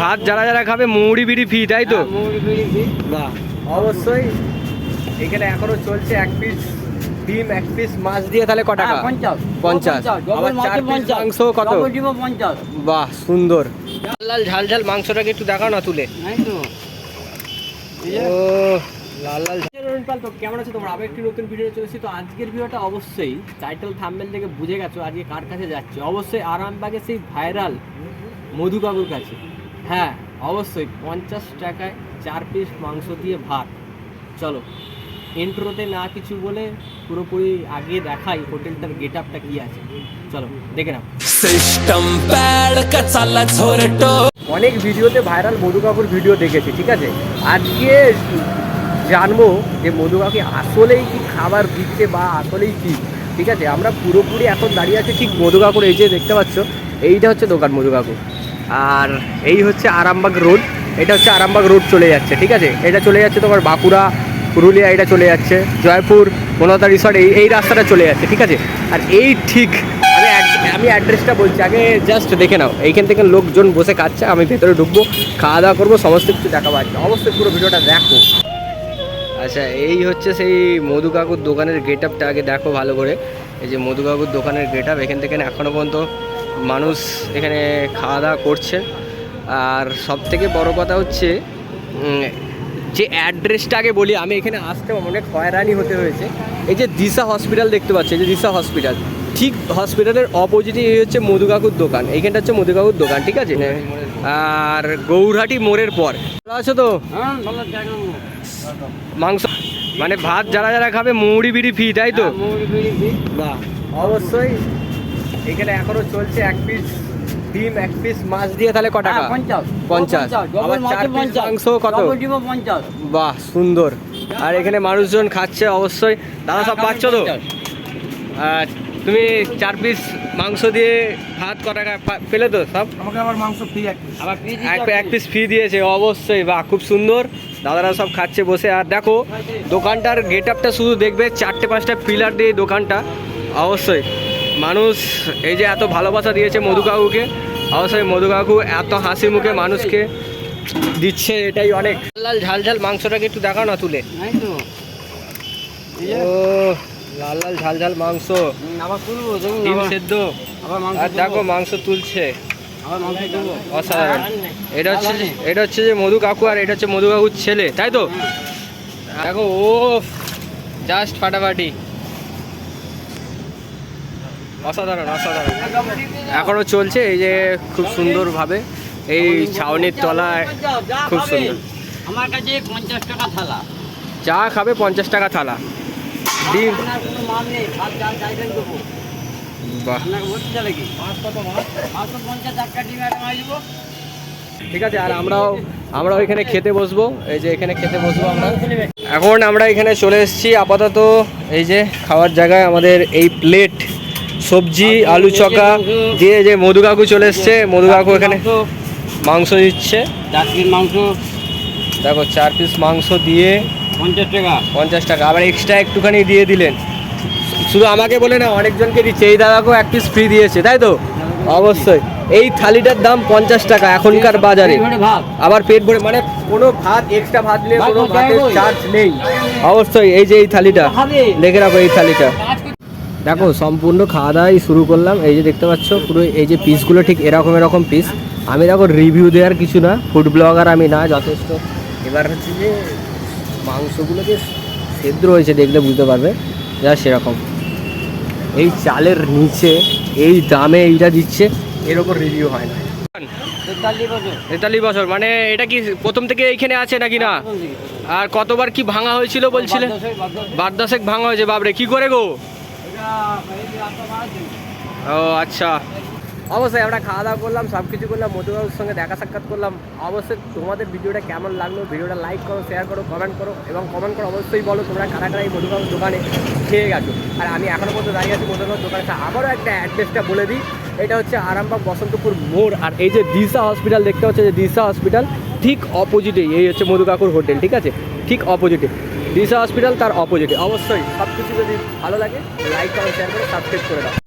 ভাত যারা যারা খাবে মুড়ি বিড়ি ফি তাই তো? হ্যাঁ, মুড়ি বিড়ি দিই। বাহ অবশ্যই। এখানে এখনও চলছে এক পিস ডিম এক পিস মাছ দিয়ে তাহলে ক টাকা? হ্যাঁ, পঞ্চাশ। আবার চার মাংস কত? বাহ সুন্দর। লাল ঝাল ঝাল মাংসটাকে একটু দেখাও না তুলে। ও লাল লাল। তো কেমন আছে তোমরা? আবার একটি নতুন ভিডিও চলেছি তো আজকের ভিডিওটা অবশ্যই টাইটেল থাম্বেল থেকে বুঝে গেছো আজকে কার কাছে যাচ্ছে। অবশ্যই আরামবাগের সেই ভাইরাল মধুবাবুর কাছে। হ্যাঁ অবশ্যই। পঞ্চাশ টাকায় চার পিস মাংস দিয়ে ভাত। চলো। ইন্ট্রোতে না কিছু বলে পুরোপুরি আগে দেখাই হোটেলটার গেট আপটা কি আছে। চলো দেখে নাও। সিস্টেম অনেক ভিডিওতে ভাইরাল মধু কাকুর ভিডিও দেখেছি ঠিক আছে? আজকে জানব যে মধু কাকি আসলেই কি খাবার দিচ্ছে বা আসলেই কি ঠিক আছে? আমরা পুরোপুরি এখন দাঁড়িয়ে আছি ঠিক মধু কাকুর এই যে দেখতে পাচ্ছ এইটা হচ্ছে দোকান মধু কাকুর। আর এই হচ্ছে আরামবাগ রোড, এটা হচ্ছে আরামবাগ রোড চলে যাচ্ছে, ঠিক আছে? এটা চলে যাচ্ছে তোমার বাঁকুড়া, পুরুলিয়া, এটা চলে যাচ্ছে জয়পুর মনতা রিসর্ট, এই এই রাস্তাটা চলে যাচ্ছে, ঠিক আছে? আর এই ঠিক, আমি আমি অ্যাড্রেসটা বলছি, আগে জাস্ট দেখে নাও, এইখান থেকে লোকজন বসে খাচ্ছে, আমি ভেতরে ঢুকবো, খাওয়া দাওয়া করব, সমস্ত কিছু দেখাবো আজকে। অবশ্যই পুরো ভিডিওটা দেখো। আচ্ছা এই হচ্ছে সেই মধু কাকুর দোকানের গেট আপটা আগে দেখো ভালো করে। এই যে মধু কাকুর দোকানের গেট আপ এখান থেকে এখনও পর্যন্ত মানুষ এখানে খাওয়া দাওয়া করছে। আর সব থেকে বড় কথা হচ্ছে যে অ্যাড্রেসটা আগে বলি আমি এখানে আসতে অনেক হয়রানি হতে হয়েছে। এই যে দিশা হসপিটাল দেখতে পাচ্ছি এই যে দিশা হসপিটাল ঠিক হসপিটালের অপোজিটে এই হচ্ছে মধু কাকুর দোকান। এইখানটা হচ্ছে মধু কাকুর দোকান ঠিক আছে? আর গৌরহাটি মোড়ের পর। ভালো আছো তো? হ্যাঁ মাংস মানে ভাত যারা যারা খাবে মুড়ি বিড়ি ফি তাই তো? হ্যাঁ। বাহ অবশ্যই। এখানে এখনও চলছে এক পিস ডিম এক পিস মাছ দিয়ে তাহলে ক টাকা? হ্যাঁ, পঞ্চাশ। পঞ্চাশ। ডবল আবার চার piece মাংস কত? পঞ্চাশ। বাহ সুন্দর। আর এখানে মানুষজন খাচ্ছে অবশ্যই। দাদা সব পাচ্ছ তো? আর তুমি চার পিস মাংস দিয়ে ভাত ক টাকা পেলে তো সব? আমাকে আবার মাংস ফ্রি এক আবার পিস এক এক পিস ফি দিয়েছে অবশ্যই। বাহ খুব সুন্দর। দাদারা সব খাচ্ছে বসে। আর দেখো দোকানটার গেট আপটা শুধু দেখবে চারটে পাঁচটা পিলার দিয়ে দোকানটা। অবশ্যই। মানুষ এই যে এত ভালোবাসা দিয়েছে মধু কাকুকে অবশ্যই মধু কাকু এত হাসি মুখে মানুষকে দিচ্ছে এটাই অনেক। লাল ঝাল ঝাল মাংসটাকে একটু দেখাও না তুলে। ও লাল লাল ঝাল ঝাল মাংস। ডিম সেদ্ধ। আর দেখো মাংস তুলছে। অসাধারণ। এটা হচ্ছে এটা হচ্ছে যে মধু কাকু আর এটা হচ্ছে মধু কাকুর ছেলে তাই তো? দেখো ও জাস্ট ফাটাফাটি। অসাধারণ অসাধারণ। এখনও চলছে এই যে খুব সুন্দরভাবে। এই ছাউনির তলায় খুব সুন্দর। আমার কাছে পঞ্চাশ টাকা থালা। চা খাবে পঞ্চাশ টাকা থালা। ডিম। বাহ। ঠিক আছে আর আমরাও আমরাও এখানে খেতে বসবো। এই যে এখানে খেতে বসবো আমরা। এখন আমরা এখানে চলে এসেছি আপাতত এই যে খাওয়ার জায়গায় আমাদের এই প্লেট সবজি আলু চকা দিয়ে যে মধু কাকু চলে এসছে মধু কাকু এখানে মাংস। দিচ্ছে। চার পিস মাংস। দেখো চার পিস মাংস দিয়ে পঞ্চাশ টাকা। পঞ্চাশ টাকা। আবার এক্সট্রা একটুখানি দিয়ে দিলেন। শুধু আমাকে বলে না অনেকজনকে দিচ্ছে। এই দাদাকেও এক পিস ফ্রি দিয়েছে তাই তো? অবশ্যই। এই থালিটার দাম পঞ্চাশ টাকা এখনকার বাজারে। আবার পেট ভরে মানে কোনো ভাত এক্সট্রা ভাত নিয়ে কোনো ভাতের চার্জ নেই। অবশ্যই এই যে এই থালিটা দেখে রাখো এই থালিটা। দেখো সম্পূর্ণ খাওয়া দাওয়াই শুরু করলাম। এই যে দেখতে পাচ্ছ পুরো এই যে পিসগুলো ঠিক এরকম এরকম পিস আমি দেখো রিভিউ দেওয়ার কিছু না ফুড ব্লগার আমি না যথেষ্ট। এবার হচ্ছে যে মাংসগুলো যে সেদ্ধ হয়েছে দেখলে বুঝতে পারবে যা সেরকম। এই চালের নিচে এই দামে এইটা দিচ্ছে এরকম রিভিউ হয় না। তেতাল্লিশ বছর। মানে এটা কি প্রথম থেকে এইখানে আছে নাকি না? আর কতবার কি ভাঙা হয়েছিল বলছিলে? বার দশেক ভাঙা হয়েছে বাবরে কি করে গো? ও আচ্ছা। অবশ্যই আমরা খাওয়া দাওয়া করলাম সব কিছু করলাম, মধুবাবুর সঙ্গে দেখা সাক্ষাৎ করলাম। অবশ্যই তোমাদের ভিডিওটা কেমন লাগল, ভিডিওটা লাইক করো শেয়ার করো কমেন্ট করো, এবং কমেন্ট করো অবশ্যই বলো তোমরা কারা কারা এই মধুবাবুর দোকানে খেয়ে গেছো। আর আমি এখনও পর্যন্ত দাঁড়িয়ে আছি মধুবাবুর দোকানে আবারও একটা অ্যাড্রেসটা বলে দিই। এটা হচ্ছে আরামবাগ বসন্তপুর মোড়, আর এই যে দিশা হসপিটাল দেখতে হচ্ছে যে দিশা হসপিটাল ঠিক অপোজিটেই এই হচ্ছে মধু কাকুর হোটেল ঠিক আছে? ঠিক অপোজিটে দিশা হসপিটাল তার অপোজিটে অবশ্যই সব কিছু যদি ভালো লাগে লাইক করো শেয়ার করো সাবস্ক্রাইব করে দাও।